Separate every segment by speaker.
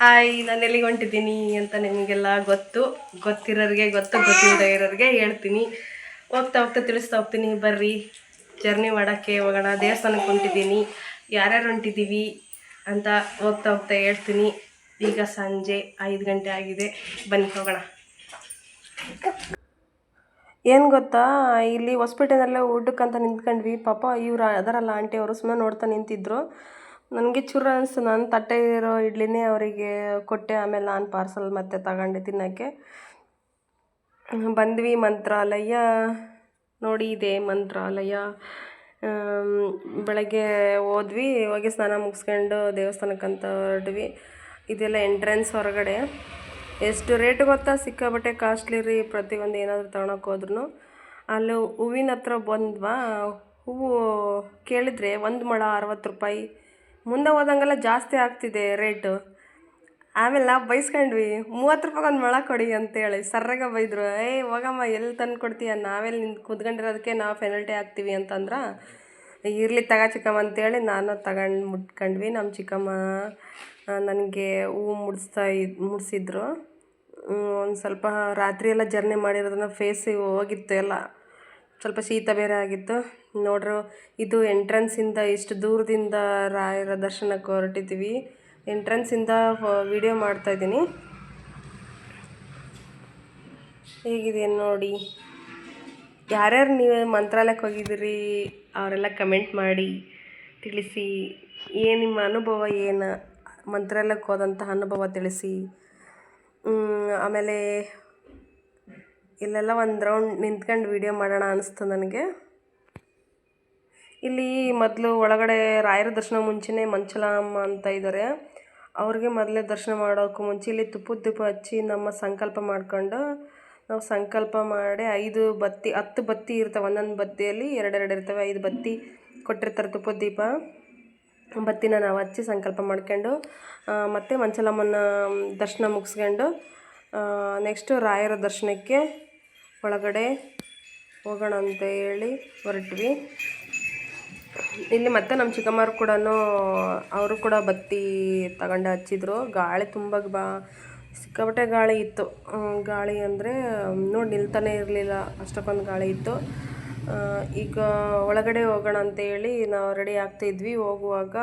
Speaker 1: Hi, ನಾನು ಎಲ್ಲಿಗೆ ಹೊಂಟಿದ್ದೀನಿ ಅಂತ ನಿಮಗೆಲ್ಲ ಗೊತ್ತು. ಗೊತ್ತಿರೋರಿಗೆ ಗೊತ್ತು ಗೊತ್ತಿಲ್ಲದೆ ಇರೋರಿಗೆ ಹೇಳ್ತೀನಿ. ಹೋಗ್ತಾ ಹೋಗ್ತಾ ತಿಳಿಸ್ತಾ ಹೋಗ್ತೀನಿ. ಬರ್ರಿ ಜರ್ನಿ ಮಾಡೋಕ್ಕೆ ಹೋಗೋಣ. ದೇವಸ್ಥಾನಕ್ಕೆ ಹೊಂಟಿದ್ದೀನಿ. ಯಾರ್ಯಾರು ಹೊಂಟಿದ್ದೀವಿ ಅಂತ ಹೋಗ್ತಾ ಹೋಗ್ತಾ ಹೇಳ್ತೀನಿ. ಈಗ ಸಂಜೆ ಐದು ಗಂಟೆ ಆಗಿದೆ. ಬನ್ನಿ, ಹೋಗೋಣ. ಏನು ಗೊತ್ತಾ? ಇಲ್ಲಿ ಹೊಸ್ಪೇಟೆನಲ್ಲೇ ಊಟಕ್ಕಂತ ನಿಂತ್ಕೊಂಡ್ವಿ. ಪಾಪ ಇವ್ರು ಅದರಲ್ಲ ಆಂಟಿ ಅವರು ಸುಮ್ಮನೆ ನೋಡ್ತಾ ನಿಂತಿದ್ರು. ನನಗೆ ಚೂರು ಅನಿಸ್ತು ನಾನು ತಟ್ಟೆ ಇರೋ ಇಡ್ಲಿನೇ ಅವರಿಗೆ ಕೊಟ್ಟೆ, ಆಮೇಲೆ ನಾನು ಪಾರ್ಸಲ್ ಮತ್ತೆ ತಗೊಂಡೆ ತಿನ್ನೋಕ್ಕೆ. ಬಂದ್ವಿ ಮಂತ್ರಾಲಯ. ನೋಡಿ ಇದೆ ಮಂತ್ರಾಲಯ. ಬೆಳಗ್ಗೆ ಹೋದ್ವಿ ಹೋಗಿ ಸ್ನಾನ ಮುಗಿಸ್ಕೊಂಡು ದೇವಸ್ಥಾನಕ್ಕಂತ ಹೊರಡ್ವಿ ಇದೆಲ್ಲ ಎಂಟ್ರೆನ್ಸ್ ಹೊರಗಡೆ. ಎಷ್ಟು ರೇಟ್ ಗೊತ್ತಾ? ಸಿಕ್ಕಾಬಟ್ಟೆ ಕಾಸ್ಟ್ಲಿ ರೀ, ಪ್ರತಿಯೊಂದು ಏನಾದರೂ ತಗೊಳಕ್ಕೆ ಹೋದ್ರೂ ಅಲ್ಲಿ ಹೂವಿನ ಹತ್ರ ಬಂದ್ವಾ? ಹೂವು ಕೇಳಿದರೆ ಒಂದು ಮೊಳ ಅರವತ್ತು ರೂಪಾಯಿ. ಮುಂದೆ ಹೋದಂಗೆಲ್ಲ ಜಾಸ್ತಿ ಆಗ್ತಿದೆ ರೇಟು. ಆಮೇಲೆ ನಾವು ಬೈಸ್ಕೊಂಡ್ವಿ, ಮೂವತ್ತು ರೂಪಾಯಿಗೆ ಒಂದು ಮೊಳ ಕೊಡಿ ಅಂತೇಳಿ. ಸರ್ರಾಗ ಬೈದ್ರು ಏಯ್ ಹೋಗಮ್ಮ, ಎಲ್ಲಿ ತಂದು ಕೊಡ್ತೀಯ? ನಾವೆಲ್ಲಿ ನಿಂತು ಕುತ್ಕೊಂಡಿರೋದಕ್ಕೆ ನಾವು ಪೆನಲ್ಟಿ ಹಾಕ್ತೀವಿ ಅಂತಂದ್ರೆ, ಇರಲಿ ತಗ ಚಿಕ್ಕಮ್ಮ ಅಂತೇಳಿ ನಾನು ತಗೊಂಡು ಮುಟ್ಕೊಂಡ್ವಿ. ನಮ್ಮ ಚಿಕ್ಕಮ್ಮ ನನಗೆ ಹೂವು ಮುಡಿಸ್ತಾ ಇದ್, ಮುಡಿಸಿದ್ರು. ಒಂದು ಸ್ವಲ್ಪ ರಾತ್ರಿ ಎಲ್ಲ ಜರ್ನಿ ಮಾಡಿರೋದನ್ನ ಫೇಸ್ ಹೋಗಿತ್ತು ಎಲ್ಲ. ಸ್ವಲ್ಪ ಶೀತ ಬೇರೆ ಆಗಿತ್ತು. ನೋಡ್ರು, ಇದು ಎಂಟ್ರೆನ್ಸಿಂದ ಇಷ್ಟು ದೂರದಿಂದ ರಾಯರ ದರ್ಶನಕ್ಕೆ ಹೊರಟಿದ್ದೀವಿ. ಎಂಟ್ರೆನ್ಸಿಂದ ವಿಡಿಯೋ ಮಾಡ್ತಾಯಿದ್ದೀನಿ ಹೇಗಿದೆ ನೋಡಿ. ಯಾರ್ಯಾರು ನೀವು ಮಂತ್ರಾಲಯಕ್ಕೆ ಹೋಗಿದ್ದೀರಿ, ಅವರೆಲ್ಲ ಕಮೆಂಟ್ ಮಾಡಿ, ತಿಳಿಸಿ. ಏನು ನಿಮ್ಮ ಅನುಭವ, ಏನು ಮಂತ್ರಾಲಯಕ್ಕೆ ಹೋದಂತಹ ಅನುಭವ ತಿಳಿಸಿ. ಆಮೇಲೆ ಇಲ್ಲೆಲ್ಲ ಒಂದು ರೌಂಡ್ ನಿಂತ್ಕೊಂಡು ವೀಡಿಯೋ ಮಾಡೋಣ ಅನಿಸ್ತು ನನಗೆ. ಇಲ್ಲಿ ಮೊದಲು ಒಳಗಡೆ ರಾಯರ ದರ್ಶನ ಮುಂಚೆನೇ ಮಂಚಲಮ್ಮ ಅಂತ ಇದ್ದಾರೆ ಅವ್ರಿಗೆ ಮೊದಲೇ ದರ್ಶನ ಮಾಡೋಕ್ಕೂ ಮುಂಚೆ ಇಲ್ಲಿ ತುಪ್ಪದ ದೀಪ ಹಚ್ಚಿ ನಮ್ಮ ಸಂಕಲ್ಪ ಮಾಡ್ಕೊಂಡು, ನಾವು ಸಂಕಲ್ಪ ಮಾಡಿ ಐದು ಬತ್ತಿ, ಹತ್ತು ಬತ್ತಿ ಇರ್ತವೆ, ಒಂದೊಂದು ಬತ್ತಿಯಲ್ಲಿ ಎರಡೆರಡು ಇರ್ತವೆ, ಐದು ಬತ್ತಿ ಕೊಟ್ಟಿರ್ತಾರೆ ತುಪ್ಪದ ದೀಪ ಬತ್ತಿನ ನಾವು ಹಚ್ಚಿ ಸಂಕಲ್ಪ ಮಾಡ್ಕೊಂಡು ಮತ್ತು ಮತ್ತೆ ಮಂಚಲಮ್ಮನ ದರ್ಶನ ಮುಗಿಸ್ಕೊಂಡು ನೆಕ್ಸ್ಟು ರಾಯರ ದರ್ಶನಕ್ಕೆ ಒಳಗಡೆ ಹೋಗೋಣ ಅಂತ ಹೇಳಿ ಹೊರಟ್ವಿ. ಇಲ್ಲಿ ಮತ್ತೆ ನಮ್ಮ ಚಿಕ್ಕಮ್ಮರು ಕೂಡ ಅವರು ಕೂಡ ಬತ್ತಿ ತಗೊಂಡು ಹಚ್ಚಿದ್ರು. ಗಾಳಿ ತುಂಬ ಬಾ, ಸಿಕ್ಕಾಪಟ್ಟೆ ಗಾಳಿ ಇತ್ತು. ಗಾಳಿ ಅಂದರೆ, ನೋಡಿ ನಿಲ್ತಾನೆ ಇರಲಿಲ್ಲ, ಅಷ್ಟಕ್ಕೊಂದು ಗಾಳಿ ಇತ್ತು. ಈಗ ಒಳಗಡೆ ಹೋಗೋಣ ಅಂತೇಳಿ ನಾವು ರೆಡಿ ಆಗ್ತಾಯಿದ್ವಿ ಹೋಗುವಾಗ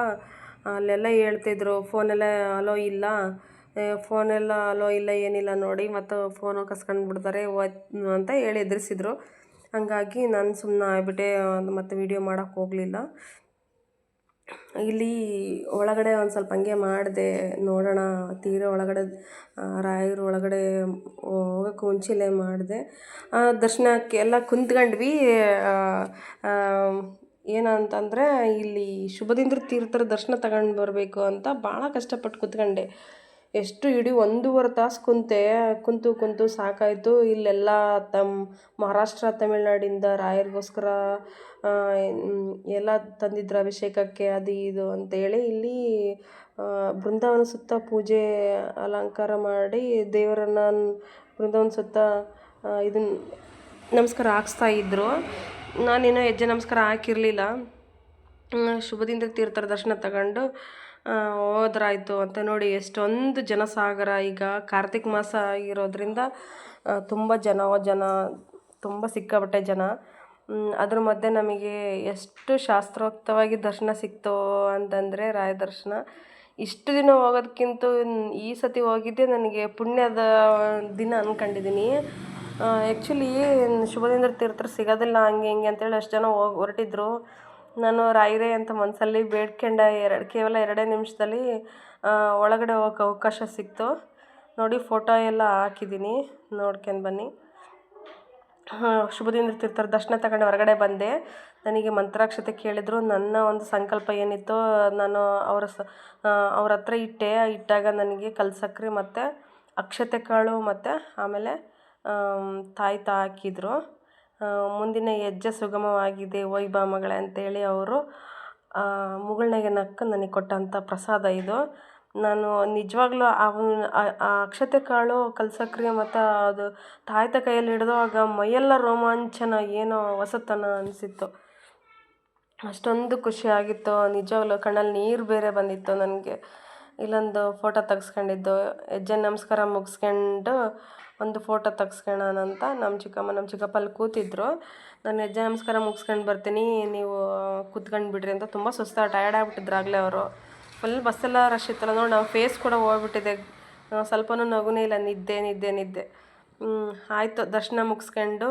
Speaker 1: ಅಲ್ಲೆಲ್ಲ ಹೇಳ್ತಿದ್ರು ಫೋನೆಲ್ಲ ಅಲೋ ಇಲ್ಲ. ಫೋನೆಲ್ಲ ಅಲೋ, ಇಲ್ಲ, ಏನಿಲ್ಲ ನೋಡಿ ಮತ್ತು ಫೋನು ಕಸ್ಕೊಂಡು ಬಿಡ್ತಾರೆ ಅಂತ ಹೇಳಿ ಎದುರಿಸಿದ್ರು. ಹಂಗಾಗಿ ನಾನು ಸುಮ್ಮನೆ ಆಗ್ಬಿಟ್ಟೆ ಮತ್ತು ವಿಡಿಯೋ ಮಾಡೋಕ್ಕೆ ಹೋಗಲಿಲ್ಲ. ಇಲ್ಲಿ ಒಳಗಡೆ ಒಂದು ಸ್ವಲ್ಪ ಹಂಗೆ ಮಾಡಿದೆ, ನೋಡೋಣ, ತೀರ ಒಳಗಡೆ ರಾಯರ ಒಳಗಡೆ ಹೋಗೋಕ್ಕೆ ಮುಂಚೆಲೇ ಮಾಡಿದೆ. ದರ್ಶನಕ್ಕೆ ಎಲ್ಲ ಕುಂತ್ಕೊಂಡ್ವಿ. ಏನಂತಂದರೆ ಇಲ್ಲಿ ಶುಭದಿಂದ್ರ ತೀರ್ಥರ ದರ್ಶನ ತಗೊಂಡು ಬರಬೇಕು ಅಂತ ಭಾಳ ಕಷ್ಟಪಟ್ಟು ಕುತ್ಕೊಂಡೆ. ಎಷ್ಟು ಇಡೀ ಒಂದೂವರೆ ತಾಸು ಕುಂತೆ, ಕುಂತು ಕುಂತು ಸಾಕಾಯಿತು. ಇಲ್ಲೆಲ್ಲ ತಮ್ಮ ಮಹಾರಾಷ್ಟ್ರ, ತಮಿಳ್ನಾಡಿಂದ ರಾಯರಿಗೋಸ್ಕರ ಎಲ್ಲ ತಂದಿದ್ರು ಅಭಿಷೇಕಕ್ಕೆ ಅದು ಇದು ಅಂತೇಳಿ ಇಲ್ಲಿ ಬೃಂದಾವನ ಸುತ್ತ ಪೂಜೆ ಅಲಂಕಾರ ಮಾಡಿ ದೇವರನ್ನ ಬೃಂದಾವನ ಸುತ್ತ ಇದನ್ನ ನಮಸ್ಕಾರ ಹಾಕ್ಸ್ತಾ ಇದ್ದರು ನಾನೇನೋ ಹೆಜ್ಜೆ ನಮಸ್ಕಾರ ಹಾಕಿರಲಿಲ್ಲ. ಶುಭದಿಂದ ತೀರ್ಥರ ದರ್ಶನ ತಗೊಂಡು ಹೋದ್ರಾಯ್ತು ಅಂತ ನೋಡಿ ಎಷ್ಟೊಂದು ಜನಸಾಗರ ಈಗ ಕಾರ್ತಿಕ್ ಮಾಸ ಆಗಿರೋದ್ರಿಂದ ತುಂಬ ಜನ ಜನ, ತುಂಬ ಸಿಕ್ಕಾಪಟ್ಟೆ ಜನ. ಅದ್ರ ಮಧ್ಯೆ ನಮಗೆ ಎಷ್ಟು ಶಾಸ್ತ್ರೋಕ್ತವಾಗಿ ದರ್ಶನ ಸಿಕ್ತೋ ಅಂತಂದರೆ ರಾಯ ದರ್ಶನ. ಇಷ್ಟು ದಿನ ಹೋಗೋದಕ್ಕಿಂತ ಈ ಸತಿ ಹೋಗಿದ್ದೆ, ನನಗೆ ಪುಣ್ಯದ ದಿನ ಅಂದ್ಕೊಂಡಿದ್ದೀನಿ ಆ್ಯಕ್ಚುಲಿ ಶುಭದೇಂದ್ರ ತೀರ್ಥರು ಸಿಗೋದಿಲ್ಲ, ಹಂಗೆ ಹಿಂಗೆ ಅಂತೇಳಿ ಅಷ್ಟು ಜನ ಹೋಗಿ ಹೊರಟಿದ್ರು. ನಾನು ರಾಯರೇ ಅಂತ ಮನಸಲ್ಲಿ ಬೇಡ್ಕೊಂಡ ಎರಡು, ಕೇವಲ ಎರಡೇ ನಿಮಿಷದಲ್ಲಿ ಒಳಗಡೆ ಹೋಗೋಕೆ ಅವಕಾಶ ಸಿಕ್ತು. ನೋಡಿ, ಫೋಟೋ ಎಲ್ಲ ಹಾಕಿದ್ದೀನಿ. ನೋಡ್ಕೊಂಡು ಬನ್ನಿ. ಶುಭದಿಂದ ತೀರ್ಥರ. ದರ್ಶನ ತಗೊಂಡು ಹೊರಗಡೆ ಬಂದೆ. ನನಗೆ ಮಂತ್ರಾಕ್ಷತೆ ಕೇಳಿದ್ರು. ನನ್ನ ಒಂದು ಸಂಕಲ್ಪ ಏನಿತ್ತೋ, ನಾನು ಅವರ ಸ ಅವ್ರ ಹತ್ರ ಇಟ್ಟೆ. ಇಟ್ಟಾಗ ನನಗೆ ಕಲ್ಸಕ್ರಿ ಮತ್ತು ಅಕ್ಷತೆ ಕಾಳು ಮತ್ತು ಆಮೇಲೆ ತಾಯಿ ತಾಯ್ತ ಹಾಕಿದರು. ಮುಂದಿನ ಹೆಜ್ಜೆ ಸುಗಮವಾಗಿದೆ ವೈಭವಗಳೇ ಅಂತೇಳಿ ಅವರು ಮುಗುಳ್ನಗೆ ನಕ್ಕು ನನಗೆ ಕೊಟ್ಟಂಥ ಪ್ರಸಾದ ಇದು. ನಾನು ನಿಜವಾಗ್ಲೂ ಆ ಅಕ್ಷತೆ ಕಾಳು ಕಲ್ಸಕ್ರಿ ಮತ್ತು ಅದು ತಾಯ್ತ ಕೈಯಲ್ಲಿ ಹಿಡಿದುವಾಗ ಮೈಯೆಲ್ಲ ರೋಮಾಂಚನ ಏನೋ ಹೊಸತನ ಅನಿಸಿತ್ತು. ಅಷ್ಟೊಂದು ಖುಷಿಯಾಗಿತ್ತು ನಿಜವಾಗ್ಲೂ ಕಣ್ಣಲ್ಲಿ ನೀರು ಬೇರೆ ಬಂದಿತ್ತು ನನಗೆ. ಇಲ್ಲೊಂದು ಫೋಟೋ ತೆಗ್ಸ್ಕೊಂಡಿದ್ದು ಹೆಜ್ಜೆ ನಮಸ್ಕಾರ ಮುಗಿಸ್ಕೊಂಡು ಒಂದು ಫೋಟೋ ತೆಗ್ಸ್ಕೊಳ್ಳೋಣ ಅಂತ ನಮ್ಮ ಚಿಕ್ಕಮ್ಮ, ನಮ್ಮ ಚಿಕ್ಕಪ್ಪ ಅಲ್ಲಿ ಕೂತಿದ್ರು. ನಾನು ಹೆಜ್ಜೆ ನಮಸ್ಕಾರ ಮುಗಿಸ್ಕೊಂಡು ಬರ್ತೀನಿ, ನೀವು ಕೂತ್ಕೊಂಡು ಬಿಡ್ರಿ ಅಂತ ತುಂಬ ಸುಸ್ತು ಟಯರ್ಡ್ ಆಗ್ಬಿಟ್ಟಿದ್ರು ಆಗಲೇ ಅವರು. ಫುಲ್ ಬಸ್ಸೆಲ್ಲ ರಶ್ ಇತ್ತಲ್ಲ, ನೋಡಿ ನಾವು ಫೇಸ್ ಕೂಡ ಹೋಗ್ಬಿಟ್ಟಿದೆ. ಸ್ವಲ್ಪನೂ ನಗುನೇ ಇಲ್ಲ, ನಿದ್ದೆ ನಿದ್ದೆ ನಿದ್ದೆ. ಆಯಿತು, ದರ್ಶನ ಮುಗಿಸ್ಕೊಂಡು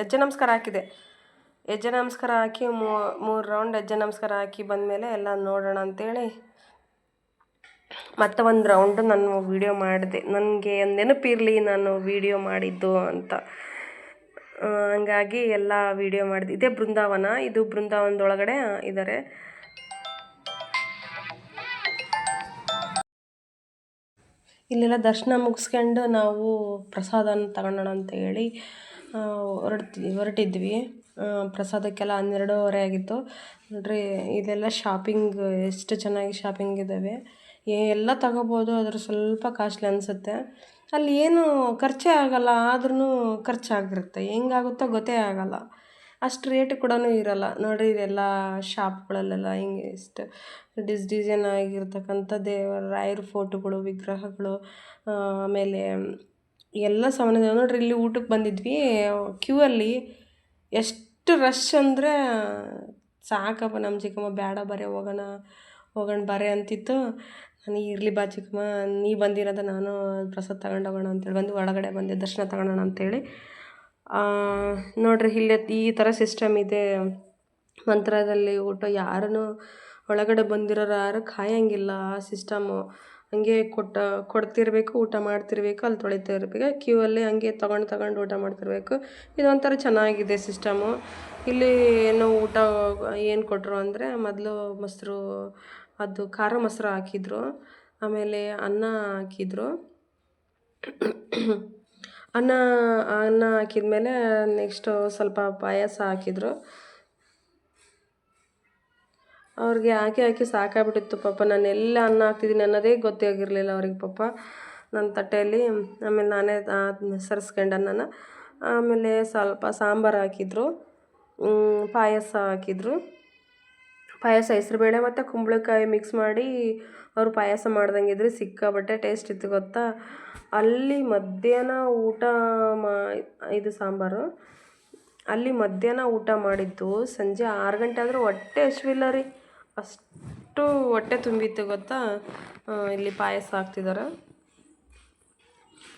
Speaker 1: ಹೆಜ್ಜೆ ನಮಸ್ಕಾರ ಹಾಕಿದೆ. ಹೆಜ್ಜೆ ನಮಸ್ಕಾರ ಹಾಕಿ ಮೂರು ರೌಂಡ್ ಹೆಜ್ಜೆ ನಮಸ್ಕಾರ ಹಾಕಿ ಬಂದಮೇಲೆ ಎಲ್ಲ ನೋಡೋಣ ಅಂತೇಳಿ ಮತ್ತೆ ಒಂದು ರೌಂಡ್ ನಾನು ವೀಡಿಯೋ ಮಾಡಿದೆ. ನನಗೆ ನೆನಪಿರಲಿ ನಾನು ವೀಡಿಯೋ ಮಾಡಿದ್ದು ಅಂತ. ಹಂಗಾಗಿ ಎಲ್ಲ ವೀಡಿಯೋ ಮಾಡಿದೆ. ಇದೇ ಬೃಂದಾವನ. ಇದು ಬೃಂದಾವನದೊಳಗಡೆ ಇದ್ದಾರೆ ಇಲ್ಲೆಲ್ಲ ದರ್ಶನ ಮುಗಿಸ್ಕೊಂಡು ನಾವು ಪ್ರಸಾದನ ತಗೊಳ್ಳೋಣ ಅಂತ ಹೇಳಿ ಹೊರಡ್ತಿ ಹೊರಟಿದ್ವಿ. ಪ್ರಸಾದಕ್ಕೆಲ್ಲ ಹನ್ನೆರಡೂವರೆ ಆಗಿತ್ತು. ನೋಡ್ರಿ, ಇದೆಲ್ಲ ಶಾಪಿಂಗ್ ಎಷ್ಟು ಚೆನ್ನಾಗಿ ಶಾಪಿಂಗ್ ಇದ್ದಾವೆ ಎಲ್ಲ ತಗೋಬೋದು ಆದರೆ ಸ್ವಲ್ಪ ಕಾಸ್ಟ್ಲಿ ಅನಿಸುತ್ತೆ. ಅಲ್ಲಿ ಏನು ಖರ್ಚೇ ಆಗಲ್ಲ ಆದ್ರೂ ಖರ್ಚಾಗಿರುತ್ತೆ. ಹೆಂಗಾಗುತ್ತೋ ಗೊತ್ತೇ ಆಗಲ್ಲ. ಅಷ್ಟು ರೇಟ್ ಕೂಡ ಇರಲ್ಲ. ನೋಡಿರಿ, ಇದೆಲ್ಲ ಶಾಪ್ಗಳಲ್ಲೆಲ್ಲ ಹಿಂಗೆ ಇಷ್ಟು ಡಿಸ್ ಡಿಸೈನ್ ಆಗಿರ್ತಕ್ಕಂಥ ದೇವರ ರಾಯರ ಫೋಟೋಗಳು, ವಿಗ್ರಹಗಳು ಆಮೇಲೆ ಎಲ್ಲ ಸಾಮಾನ್ಯ ನೋಡಿರಿ, ಇಲ್ಲಿ ಊಟಕ್ಕೆ ಬಂದಿದ್ವಿ. ಕ್ಯೂ ಅಲ್ಲಿ ಎಷ್ಟು ರಶ್ ಅಂದರೆ ಸಾಕಪ್ಪ ನಮ್ಮ ಚಿಕ್ಕಮ್ಮ, ಬೇಡ, ಬರೀ, ಹೋಗೋಣ ಹೋಗೋಣ, ಬರೇ ಅಂತಿತ್ತು. ನನಗೆ ಇರಲಿ ಬಾ ಚಿಕ್ಕಮ್ಮ, ನೀ ಬಂದಿರೋದ ನಾನು ಪ್ರಸಾದ ತಗೊಂಡು ಹೋಗೋಣ ಅಂತೇಳಿ ಬಂದು ಒಳಗಡೆ ಬಂದೆ, ದರ್ಶನ ತಗೊಳ್ಳೋಣ ಅಂತೇಳಿ. ನೋಡ್ರಿ ಇಲ್ಲಿ ಈ ಥರ ಸಿಸ್ಟಮ್ ಇದೆ. ಮಂತ್ರದಲ್ಲಿ ಊಟ ಯಾರನ್ನು ಒಳಗಡೆ ಬಂದಿರೋರು ಯಾರು ಕಾಯಂಗಿಲ್ಲ. ಆ ಸಿಸ್ಟಮು ಹಂಗೆ ಕೊಟ್ಟ, ಕೊಡ್ತಿರ್ಬೇಕು, ಊಟ ಮಾಡ್ತಿರ್ಬೇಕು, ಅಲ್ಲಿ ತೊಳಿತಾ ಇರಬೇಕು. ಕ್ಯೂ ಅಲ್ಲಿ ಹಂಗೆ ತೊಗೊಂಡು, ತಗೊಂಡು ಊಟ ಮಾಡ್ತಿರ್ಬೇಕು. ಇದೊಂಥರ ಚೆನ್ನಾಗಿದೆ ಸಿಸ್ಟಮು ಇಲ್ಲಿ ಏನು ಊಟ ಏನು ಕೊಟ್ಟರು ಅಂದರೆ ಮೊದಲು ಮೊಸರು ಅದು ಖಾರ ಮೊಸರು ಹಾಕಿದ್ರು. ಆಮೇಲೆ ಅನ್ನ ಹಾಕಿದ್ರು. ಅನ್ನ ಅನ್ನ ಹಾಕಿದ್ಮೇಲೆ ನೆಕ್ಸ್ಟು ಸ್ವಲ್ಪ ಪಾಯಸ ಹಾಕಿದ್ರು. ಅವ್ರಿಗೆ ಹಾಕಿ ಹಾಕಿ ಸಾಕಾಗ್ಬಿಟ್ಟಿತ್ತು ಪಾಪ. ನಾನು ಎಲ್ಲ ಅನ್ನ ಹಾಕ್ತಿದ್ದೀನಿ ಅನ್ನೋದೇ ಗೊತ್ತೇ ಆಗಿರಲಿಲ್ಲ ಅವ್ರಿಗೆ ಪಾಪ ನನ್ನ ತಟ್ಟೆಯಲ್ಲಿ. ಆಮೇಲೆ ನಾನೇ ಸರಿಸ್ಕೊಂಡು ಅನ್ನನ. ಆಮೇಲೆ ಸ್ವಲ್ಪ ಸಾಂಬಾರು ಹಾಕಿದ್ರು. ಪಾಯಸ ಹಾಕಿದ್ರು. ಪಾಯಸ, ಹೆಸ್ರುಬೇಳೆ ಮತ್ತು ಕುಂಬಳಕಾಯಿ ಮಿಕ್ಸ್ ಮಾಡಿ ಅವರು ಪಾಯಸ ಮಾಡ್ದಂಗಿದ್ರೆ ಸಿಕ್ಕಾಪಟ್ಟೆ ಟೇಸ್ಟ್ ಇತ್ತು ಗೊತ್ತಾ? ಅಲ್ಲಿ ಮಧ್ಯಾಹ್ನ ಊಟ ಮಾ, ಇದು ಸಾಂಬಾರು. ಅಲ್ಲಿ ಮಧ್ಯಾಹ್ನ ಊಟ ಮಾಡಿದ್ದು ಸಂಜೆ ಆರು ಗಂಟೆ ಆದರೂ ಹೊಟ್ಟೆ ಹಶ್ವಿಲ್ಲ ರೀ. ಅಷ್ಟು ಹೊಟ್ಟೆ ತುಂಬಿತ್ತು ಗೊತ್ತಾ? ಇಲ್ಲಿ ಪಾಯಸ ಹಾಕ್ತಿದ್ದಾರೆ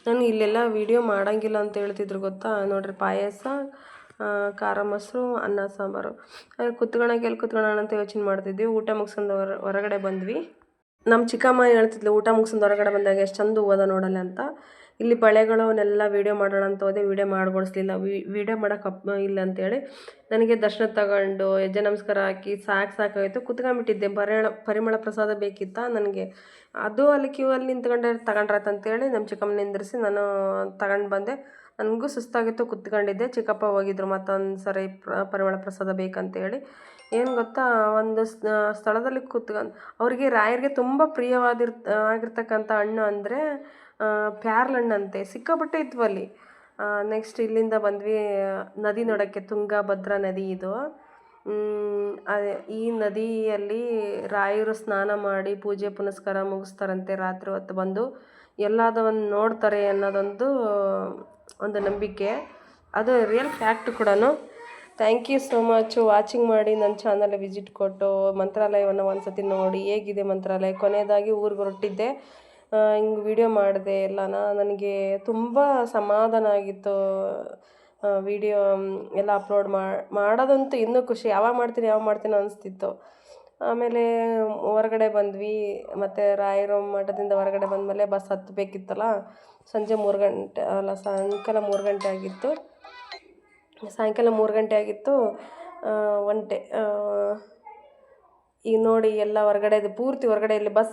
Speaker 1: ನಾನು ಇಲ್ಲೆಲ್ಲ ವೀಡಿಯೋ ಮಾಡೋಂಗಿಲ್ಲ ಅಂತ ಹೇಳ್ತಿದ್ರು ಗೊತ್ತಾ? ನೋಡ್ರಿ ಪಾಯಸ. ಖಾರ ಮೊಸರು, ಅನ್ನ ಸಾಂಬಾರು. ಕುತ್ಕೊಳಕ್ಕೆ ಎಲ್ಲಿ ಕುತ್ಕೊಳ್ಳೋಣ ಅಂತ ಯೋಚನೆ ಮಾಡ್ತಿದ್ವಿ. ಊಟ ಮುಗಿಸ್ಕೊಂಡು ಹೊರ, ಹೊರಗಡೆ ಬಂದ್ವಿ. ನಮ್ಮ ಚಿಕ್ಕಮ್ಮ ಹೇಳ್ತಿದ್ಲು, ಊಟ ಮುಗಿಸ್ಕೊಂಡು ಹೊರಗಡೆ ಬಂದಾಗ ಎಷ್ಟು ಚಂದ ಹೂವದ ನೋಡಲ್ಲ ಅಂತ. ಇಲ್ಲಿ ಬಳೆಗಳು ಅವನ್ನೆಲ್ಲ ವೀಡಿಯೋ ಮಾಡೋಣ ಅಂತ ಹೋದೆ ವೀಡಿಯೋ ಮಾಡಿಕೊಡಿಸ್ಲಿಲ್ಲ ವೀಡಿಯೋ ಮಾಡೋಕೆ ಅಪ್, ಇಲ್ಲ ಅಂತೇಳಿ ನನಗೆ ದರ್ಶನ ತಗೊಂಡು ಹೆಜ್ಜೆ ನಮಸ್ಕಾರ ಹಾಕಿ ಸಾಕು ಸಾಕಾಗಿತ್ತು ಕುತ್ಕೊಂಡ್ಬಿಟ್ಟಿದ್ದೆ. ಪರಿಮಳ ಪರಿಮಳ ಪ್ರಸಾದ ಬೇಕಿತ್ತ ನನಗೆ? ಅದು ಅಲ್ಲಿ ಕ್ಯೂ ಅಲ್ಲಿ ನಿಂತ್ಕೊಂಡೆ, ತಗೊಂಡ್ರಾಯ್ತು ಅಂತೇಳಿ ನಮ್ಮ ಚಿಕ್ಕಮ್ಮನ ನಿಂದಿರಿಸಿ ನಾನು ತಗೊಂಡು ಬಂದೆ. ನನಗೂ ಸುಸ್ತಾಗಿತ್ತು, ಕುತ್ಕೊಂಡಿದ್ದೆ. ಚಿಕ್ಕಪ್ಪ ಹೋಗಿದ್ರು ಮತ್ತೊಂದು ಸರಿ ಪ್ರ, ಪರಿಮಳ ಪ್ರಸಾದ ಬೇಕಂತೇಳಿ. ಏನು ಗೊತ್ತಾ, ಒಂದು ಸ್ಥಳದಲ್ಲಿ ಕೂತ್ಕೊಂಡು, ಅವರಿಗೆ ರಾಯರಿಗೆ ತುಂಬ ಪ್ರಿಯವಾದಿರ್, ಆಗಿರ್ತಕ್ಕಂಥ ಹಣ್ಣು ಅಂದರೆ ಪ್ಯಾರ್ಲ ಹಣ್ಣಂತೆ ಸಿಕ್ಕಾಪಟ್ಟೆ ಇತ್ತು ಅಲ್ಲಿ. ನೆಕ್ಸ್ಟ್ ಇಲ್ಲಿಂದ ಬಂದ್ವಿ ನದಿ ನೋಡೋಕ್ಕೆ, ತುಂಗಭದ್ರಾ ನದಿ ಇದು. ಈ ನದಿಯಲ್ಲಿ ರಾಯರು ಸ್ನಾನ ಮಾಡಿ ಪೂಜೆ ಪುನಸ್ಕಾರ ಮುಗಿಸ್ತಾರಂತೆ ರಾತ್ರಿ ಹೊತ್ತು ಬಂದು. ಎಲ್ಲದವನ್ನು ನೋಡ್ತಾರೆ ಅನ್ನೋದೊಂದು, ಒಂದು ನಂಬಿಕೆ. ಅದು ರಿಯಲ್ ಫ್ಯಾಕ್ಟ್ ಕೂಡ thank you so much watching ಮಾಡಿ ನನ್ನ ಚಾನಲ್ ವಿಸಿಟ್ ಕೊಟ್ಟು, ಮಂತ್ರಾಲಯವನ್ನು ಒಂದು ಸತಿ ನೋಡಿ, ಹೇಗಿದೆ ಮಂತ್ರಾಲಯ? ಕೊನೆಯದಾಗಿ ಊರಿಗೆ ಹೊರಟಿದ್ದೆ ಹಿಂಗೆ ವಿಡಿಯೋ ಮಾಡಿದೆ ಎಲ್ಲನ. ನನಗೆ ತುಂಬ ಸಮಾಧಾನ ಆಗಿತ್ತು ವಿಡಿಯೋ ಎಲ್ಲ ಅಪ್ಲೋಡ್ ಮಾಡೋದಂತೂ ಇನ್ನೂ ಖುಷಿ. ಯಾವಾಗ ಮಾಡ್ತೀನಿ ಯಾವಾಗ ಮಾಡ್ತೀನಿ ಅನಿಸ್ತಿತ್ತು. ಆಮೇಲೆ ಹೊರಗಡೆ ಬಂದ್ವಿ. ಮತ್ತು ರಾಯರ ಮಠದಿಂದ ಹೊರಗಡೆ ಬಂದಮೇಲೆ ಬಸ್ ಹತ್ತಬೇಕಿತ್ತಲ್ಲ ಸಂಜೆ ಮೂರು ಗಂಟೆ, ಅಲ್ಲ ಸಾಯಂಕಾಲ ಮೂರು ಗಂಟೆ ಆಗಿತ್ತು. ಸಾಯಂಕಾಲ ಮೂರು ಗಂಟೆ ಆಗಿತ್ತು. ಒಂಟೆ ಈಗ ನೋಡಿ ಎಲ್ಲ ಹೊರಗಡೆ, ಪೂರ್ತಿ ಹೊರಗಡೆ ಇಲ್ಲಿ ಬಸ್